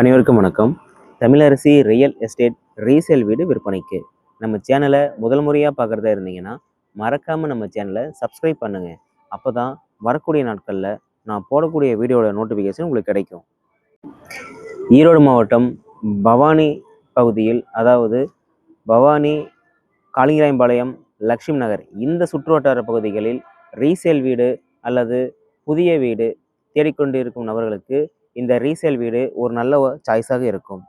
அனைவருக்கும் வணக்கம். Tamilarasi real estate resale வீடு விற்பனைக்கு. நம்ம சேனலை முதல் முறையாக பார்க்குறதா இருந்தீங்கன்னா மறக்காமல் நம்ம சேனலை சப்ஸ்கிரைப் பண்ணுங்கள் அப்போ தான் வரக்கூடிய நாட்களில் நான் போடக்கூடிய வீடியோட நோட்டிஃபிகேஷன் உங்களுக்கு கிடைக்கும். ஈரோடு மாவட்டம் பவானி பகுதியில் அதாவது பவானி காளிங்கராயம்பாளையம் லக்ஷ்மி நகர் இந்த சுற்றுவட்டார பகுதிகளில் ரீசேல் வீடு அல்லது புதிய வீடு தேடிக்கொண்டிருக்கும் நபர்களுக்கு இந்த ரீசேல் வீடு ஒரு நல்ல சாய்ஸாக இருக்கும்.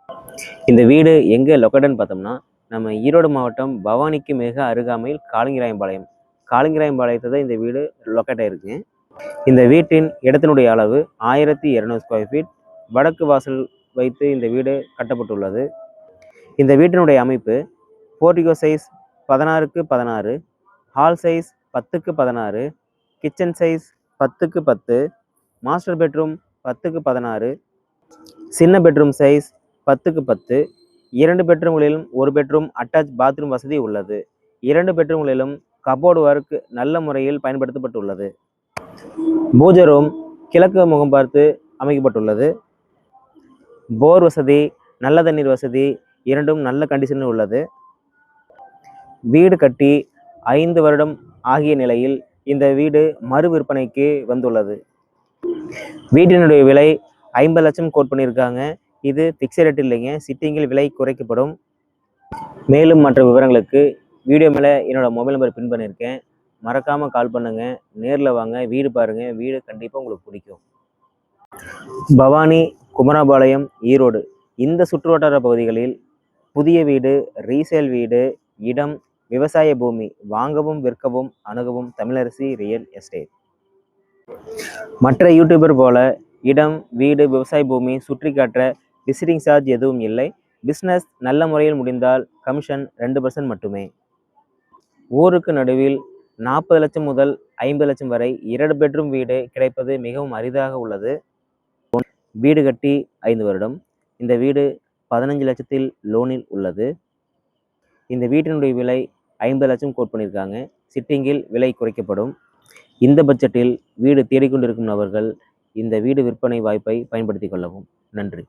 இந்த வீடு எங்கே லொக்கேட்டன்னு பார்த்தோம்னா நம்ம ஈரோடு மாவட்டம் பவானிக்கு மிக அருகாமையில் காளிங்கராயம்பாளையம். காளிங்கராயம்பாளையத்தை தான் இந்த வீடு லொக்கேட் ஆயிருக்கு. இந்த வீட்டின் இடத்தினுடைய அளவு ஆயிரத்தி இரநூறு ஸ்கொயர் ஃபீட் வடக்கு வாசல் வைத்து இந்த வீடு கட்டப்பட்டுள்ளது. இந்த வீட்டினுடைய அமைப்பு போர்டிகோ சைஸ் பதினாறுக்கு பதினாறு ஹால் சைஸ் பத்துக்கு பதினாறு கிச்சன் சைஸ் பத்துக்கு பத்து மாஸ்டர் பெட்ரூம் பத்துக்கு பதினாறு சின்ன பெட்ரூம் சைஸ் பத்துக்கு பத்து இரண்டு பெட்ரூம்களிலும் ஒரு பெட்ரூம் அட்டாச் பாத்ரூம் வசதி உள்ளது. இரண்டு பெட்ரூம்களிலும் கபோர்டு ஒர்க் நல்ல முறையில் பயன்படுத்தப்பட்டுள்ளது. பூஜை ரூம் கிழக்கு முகம் பார்த்து அமைக்கப்பட்டுள்ளது. போர் வசதி நல்ல தண்ணீர் வசதி இரண்டும் நல்ல கண்டிஷனில் உள்ளது. வீடு கட்டி ஐந்து வருடம் ஆகிய நிலையில் இந்த வீடு மறு விற்பனைக்கு வந்துள்ளது. வீட்டினுடைய விலை ஐம்பது லட்சம் கோட் பண்ணியிருக்காங்க. இது ஃபிக்ஸட் ரேட் இல்லைங்க. சிட்டிங்கில் விலை குறைக்கப்படும். மேலும் மற்ற விவரங்களுக்கு வீடியோ மேலே என்னோட மொபைல் நம்பர் பின் பண்ணியிருக்கேன். மறக்காமல் கால் பண்ணுங்கள் நேரில் வாங்க. வீடு பாருங்கள் வீடு கண்டிப்பாக உங்களுக்கு பிடிக்கும். பவானி குமராபாளையம் ஈரோடு. இந்த சுற்றுவட்டார பகுதிகளில் புதிய வீடு ரீசேல் வீடு இடம் விவசாய பூமி வாங்கவும் விற்கவும் அணுகவும் தமிழரசி ரியல் எஸ்டேட் மற்ற யூடியூபர் போல இடம் வீடு விவசாய பூமி சுற்றி காட்ட விசிட்டிங் சார்ஜ் எதுவும் இல்லை. பிஸ்னஸ் நல்ல முறையில் முடிந்தால் கமிஷன் ரெண்டு பர்சன்ட் மட்டுமே. ஊருக்கு நடுவில் நாற்பது லட்சம் முதல் ஐம்பது லட்சம் வரை இரண்டு பெட்ரூம் வீடு கிடைப்பது மிகவும் அரிதாக உள்ளது. வீடு கட்டி ஐந்து வருடம். இந்த வீடு பதினஞ்சு லட்சத்தில் லோனில் உள்ளது. இந்த வீட்டினுடைய விலை ஐம்பது லட்சம் கோட் பண்ணியிருக்காங்க. சிட்டிங்கில் விலை குறைக்கப்படும். இந்த பட்ஜெட்டில் வீடு தேடிக்கொண்டிருக்கும் நபர்கள் இந்த வீடு விற்பனை வாய்ப்பை பயன்படுத்திக் கொள்ளவும். நன்றி.